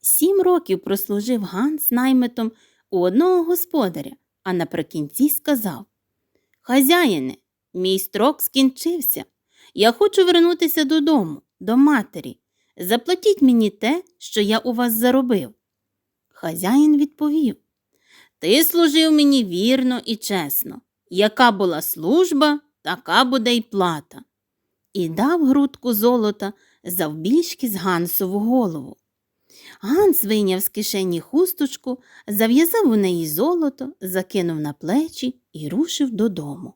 Сім років прослужив Ганс наймитом у одного господаря, а наприкінці сказав Хазяїне, мій строк скінчився. Я хочу вернутися додому, до матері. Заплатіть мені те, що я у вас заробив. Хазяїн відповів Ти служив мені вірно і чесно. Яка була служба, така буде й плата. І дав грудку золота завбільшки з Гансову голову. Ганс вийняв з кишені хусточку, зав'язав у неї золото, закинув на плечі і рушив додому.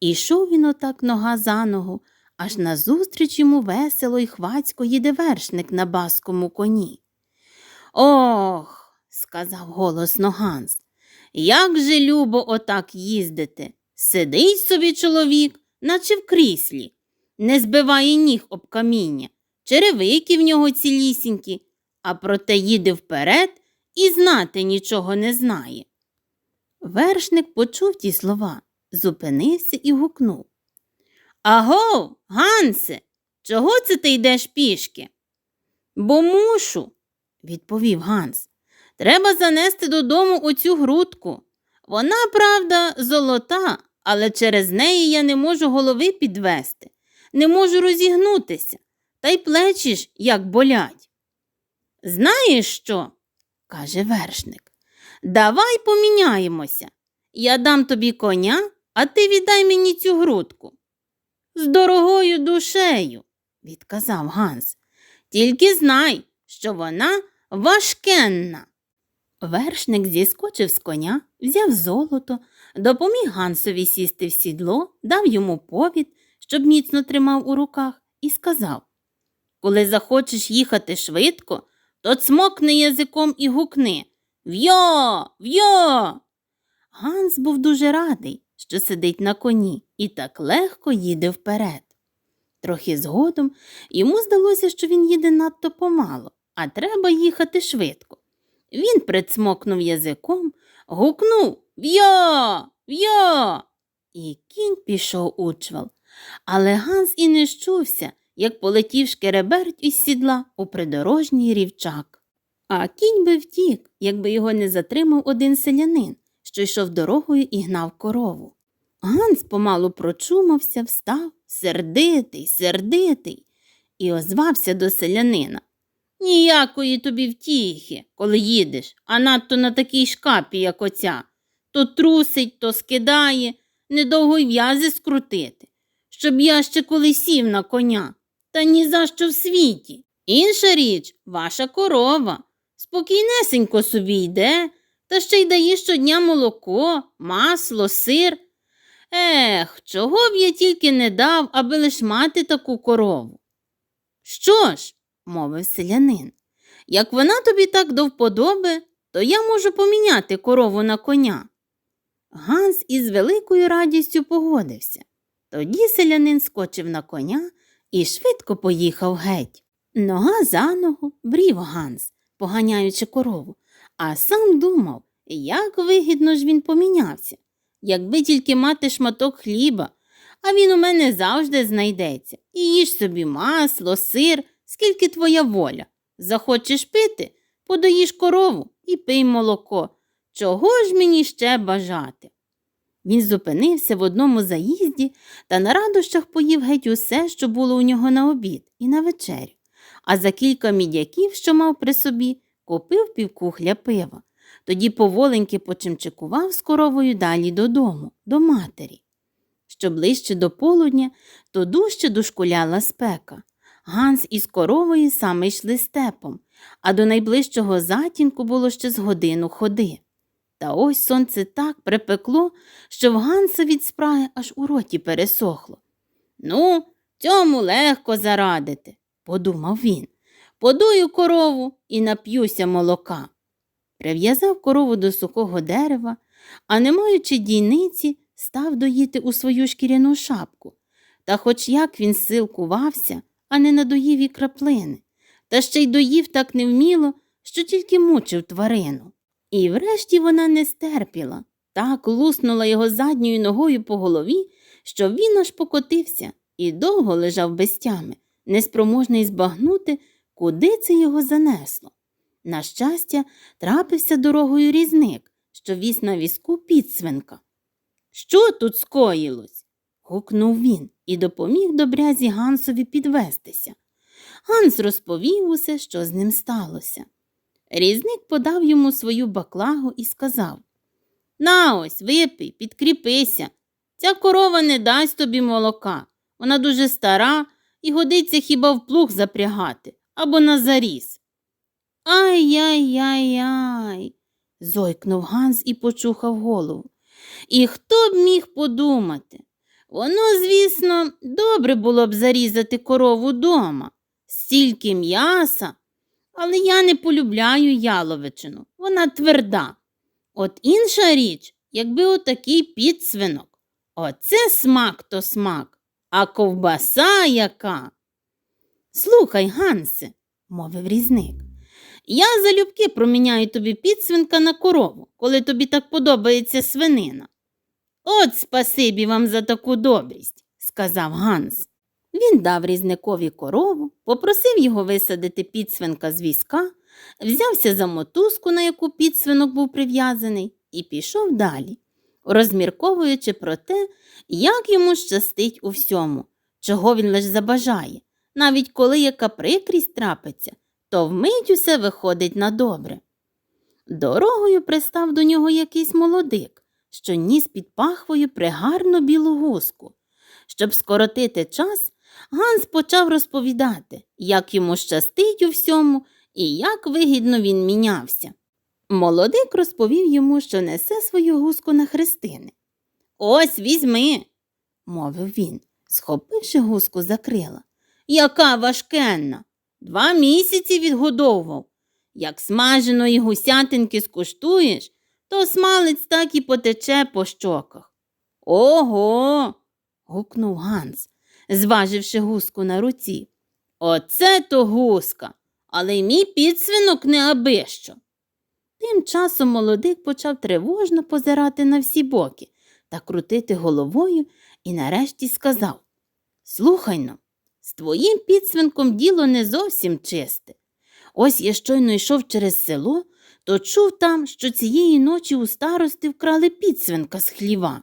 Ішов він отак нога за ногу, аж назустріч йому весело й хвацько їде вершник на баскому коні. Ох, сказав голосно Ганс, як же любо отак їздити. Сидить собі чоловік, наче в кріслі, не збиває ніг об каміння, черевики в нього цілісінькі, а проте їде вперед і знати нічого не знає. Вершник почув ті слова, зупинився і гукнув. Аго, Гансе, чого це ти йдеш пішки? Бо мушу, відповів Ганс. Треба занести додому оцю грудку. Вона, правда, золота, але через неї я не можу голови підвести, не можу розігнутися, та й плечі ж як болять. Знаєш що? каже вершник. Давай поміняємося. Я дам тобі коня, а ти віддай мені цю грудку. З дорогою душею, відказав Ганс. Тільки знай, що вона важкенна. Вершник зіскочив з коня, взяв золото, допоміг Гансові сісти в сідло, дав йому повід, щоб міцно тримав у руках, і сказав Коли захочеш їхати швидко, то цмокни язиком і гукни В'йо, в'йо. Ганс був дуже радий, що сидить на коні і так легко їде вперед. Трохи згодом йому здалося, що він їде надто помало, а треба їхати швидко. Він прицмокнув язиком, гукнув В'йо, в'йо. І кінь пішов у чвал. Але Ганс і не щувся, як полетів шкереберть із сідла у придорожній рівчак. А кінь би втік, якби його не затримав один селянин, що йшов дорогою і гнав корову. Ганс помалу прочумався, встав, сердитий, сердитий, і озвався до селянина. Ніякої тобі втіхи, коли їдеш, а надто на такій шкапі, як оця. То трусить, то скидає, недовго й в'язи скрутити, щоб я ще коли сів на коня, та ні за що в світі. Інша річ, ваша корова. Спокійнесенько собі йде, та ще й дає щодня молоко, масло, сир. Ех, чого б я тільки не дав, аби лиш мати таку корову. Що ж, мовив селянин, як вона тобі так до вподоби, то я можу поміняти корову на коня. Ганс із великою радістю погодився. Тоді селянин скочив на коня і швидко поїхав геть. Нога за ногу брів Ганс, поганяючи корову, а сам думав, як вигідно ж він помінявся. Якби тільки мати шматок хліба, а він у мене завжди знайдеться. І їж собі масло, сир, скільки твоя воля. Захочеш пити, подоїш корову і пий молоко. Чого ж мені ще бажати? Він зупинився в одному заїзді та на радощах поїв геть усе, що було у нього на обід і на вечерю, а за кілька мідяків, що мав при собі, купив півкухля пива. Тоді поволеньки почимчикував з коровою далі додому, до матері. Що ближче до полудня, то дужче дошкуляла спека. Ганс із коровою саме йшли степом, а до найближчого затінку було ще з годину ходи. Та ось сонце так припекло, що в Ганса від спраги аж у роті пересохло. Ну, цьому легко зарадити, подумав він. Подую корову і нап'юся молока. Прив'язав корову до сухого дерева, а не маючи дійниці, став доїти у свою шкіряну шапку. Та хоч як він силкувався, а не надоїв і краплини, та ще й доїв так невміло, що тільки мучив тварину. І врешті вона не стерпіла, так луснула його задньою ногою по голові, що він аж покотився і довго лежав без тями, неспроможний збагнути, куди це його занесло. На щастя, трапився дорогою різник, що віз на візку підсвинка. Що тут скоїлось? гукнув він і допоміг добрязі Гансові підвестися. Ганс розповів усе, що з ним сталося. Різник подав йому свою баклагу і сказав На ось, випий, підкріпися. Ця корова не дасть тобі молока. Вона дуже стара і годиться хіба в плуг запрягати або на заріз. Ай-яй-яй-яй. зойкнув Ганс і почухав голову. І хто б міг подумати? Воно, звісно, добре було б зарізати корову дома, стільки м'яса, але я не полюбляю яловичину, вона тверда. От інша річ, якби отакий підсвинок. Оце смак то смак, а ковбаса яка. Слухай, Гансе, мовив різник, я залюбки проміняю тобі підсвинка на корову, коли тобі так подобається свинина. От спасибі вам за таку добрість, сказав Ганс. Він дав різникові корову, попросив його висадити підсвинка з візка, взявся за мотузку, на яку підсвинок був прив'язаний, і пішов далі, розмірковуючи про те, як йому щастить у всьому, чого він лише забажає. Навіть коли яка прикрість трапиться, то вмить усе виходить на добре. Дорогою пристав до нього якийсь молодик, що ніс під пахвою пригарну білу гуску. Щоб скоротити час, Ганс почав розповідати, як йому щастить у всьому і як вигідно він мінявся. Молодик розповів йому, що несе свою гуску на хрестини. Ось візьми, мовив він, схопивши гуску за крила. Яка важкенна. Два місяці відгодовував. Як смаженої гусятинки скуштуєш, то смалець так і потече по щоках. Ого. гукнув Ганс, зваживши гуску на руці. Оце то гуска, але й мій підсвинок не абищо. Тим часом молодик почав тривожно позирати на всі боки та крутити головою і нарешті сказав Слухай но, з твоїм підсвинком діло не зовсім чисте. Ось я щойно йшов через село, то чув там, що цієї ночі у старости вкрали підсвинка з хліва.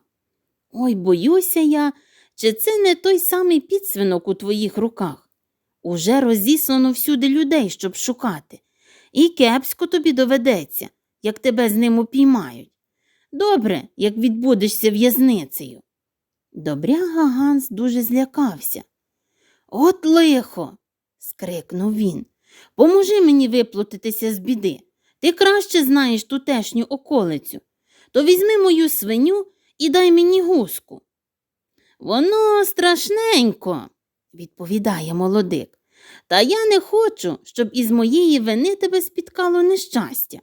Ой, боюся я, чи це не той самий підсвинок у твоїх руках? Уже розіслано всюди людей, щоб шукати. І кепсько тобі доведеться, як тебе з ним упіймають. Добре, як відбудешся в'язницею. Добряга Ганс дуже злякався. От лихо. скрикнув він. Поможи мені виплутатися з біди. Ти краще знаєш тутешню околицю. То візьми мою свиню і дай мені гуску. Воно страшненько, відповідає молодик. Та я не хочу, щоб із моєї вини тебе спіткало нещастя.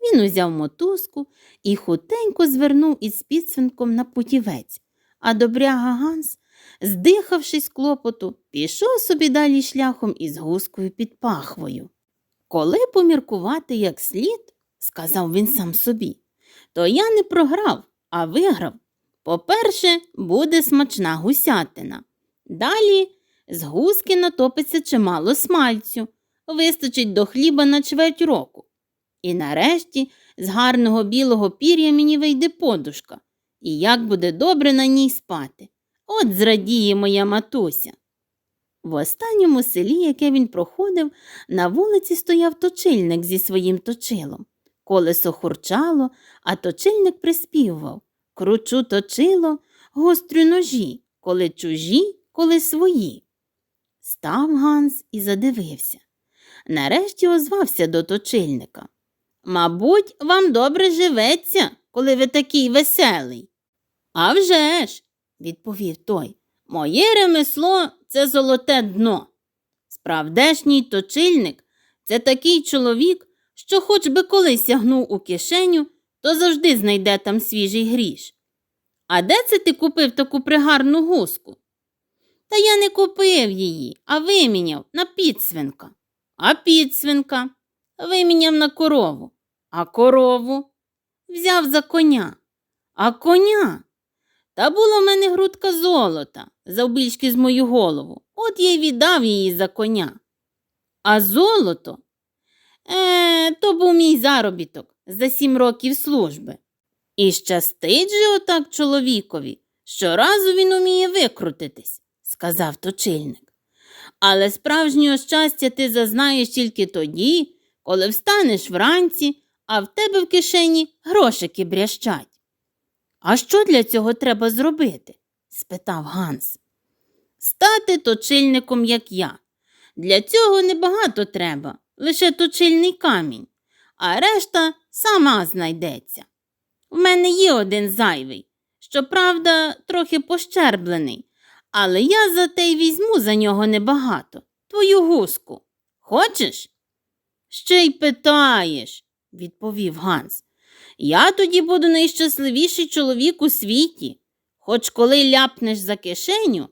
Він узяв мотузку і хутенько звернув із підсвинком на путівець, а добряга Ганс, здихавшись клопоту, пішов собі далі шляхом із гускою під пахвою. Коли поміркувати як слід, сказав він сам собі, то я не програв, а виграв. По-перше, буде смачна гусятина. Далі з гуски натопиться чимало смальцю, вистачить до хліба на чверть року. І нарешті з гарного білого пір'я мені вийде подушка, і як буде добре на ній спати. От зрадіє моя матуся. В останньому селі, яке він проходив, на вулиці стояв точильник зі своїм точилом. Колесо хурчало, а точильник приспівував Кручу точило, гострю ножі, коли чужі, коли свої. Став Ганс і задивився. Нарешті озвався до точильника. Мабуть, вам добре живеться, коли ви такий веселий. «А вже ж», – відповів той, моє ремесло це золоте дно. Справдешній точильник це такий чоловік, що хоч би коли сягнув у кишеню, то завжди знайде там свіжий гріш. А де це ти купив таку пригарну гуску? Та я не купив її, а виміняв на підсвинка. А підсвинка виміняв на корову, а корову взяв за коня, а коня. Та була в мене грудка золота, завбільшки з мою голову. От я й віддав її за коня. А золото? Е, то був мій заробіток за сім років служби. І щастить же отак чоловікові, щоразу він уміє викрутитись, сказав точильник. Але справжнього щастя ти зазнаєш тільки тоді, коли встанеш вранці, а в тебе в кишені грошики брящать. А що для цього треба зробити? спитав Ганс. Стати точильником, як я. Для цього небагато треба, лише точильний камінь, а решта сама знайдеться. В мене є один зайвий, щоправда, трохи пощерблений, але я за те й візьму за нього небагато, твою гуску. Хочеш? Ще й питаєш, відповів Ганс. Я тоді буду найщасливіший чоловік у світі. Хоч коли ляпнеш за кишеню,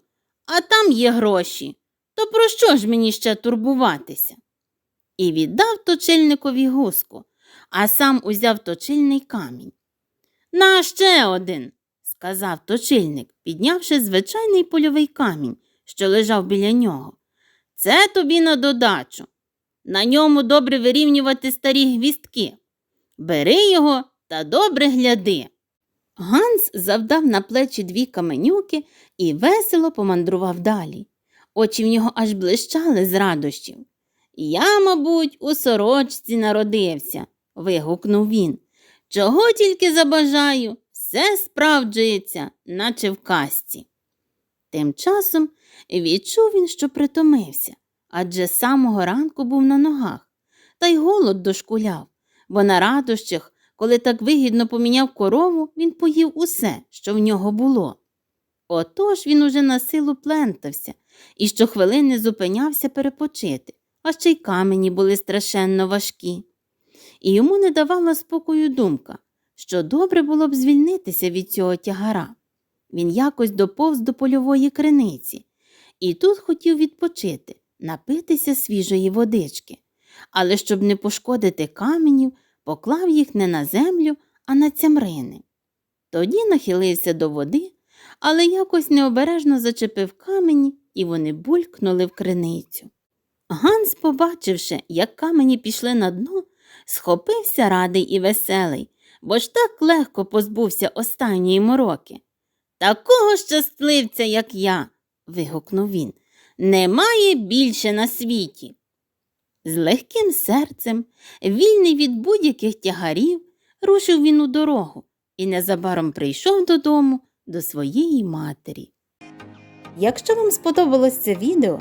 а там є гроші, то про що ж мені ще турбуватися? І віддав точильникові гуску, а сам узяв точильний камінь. На ще один, сказав точильник, піднявши звичайний польовий камінь, що лежав біля нього. Це тобі на додачу. На ньому добре вирівнювати старі гвістки. Бери його та добре гляди. Ганс завдав на плечі дві каменюки і весело помандрував далі. Очі в нього аж блищали з радощів. Я, мабуть, у сорочці народився, вигукнув він. Чого тільки забажаю, все справджується, наче в казці. Тим часом відчув він, що притомився, адже з самого ранку був на ногах, та й голод дошкуляв, бо на радощах, коли так вигідно поміняв корову, він поїв усе, що в нього було. Отож він уже на силу плентався і щохвилини зупинявся перепочити, а ще й камені були страшенно важкі. І йому не давала спокою думка, що добре було б звільнитися від цього тягара. Він якось доповз до польової криниці і тут хотів відпочити, напитися свіжої водички, але щоб не пошкодити каменів, поклав їх не на землю, а на цямрини. Тоді нахилився до води, але якось необережно зачепив камені, і вони булькнули в криницю. Ганс, побачивши, як камені пішли на дно, схопився радий і веселий, бо ж так легко позбувся останньої мороки. Такого щасливця, як я, вигукнув він, немає більше на світі. З легким серцем, вільний від будь-яких тягарів, рушив він у дорогу і незабаром прийшов додому до своєї матері. Якщо вам сподобалось це відео,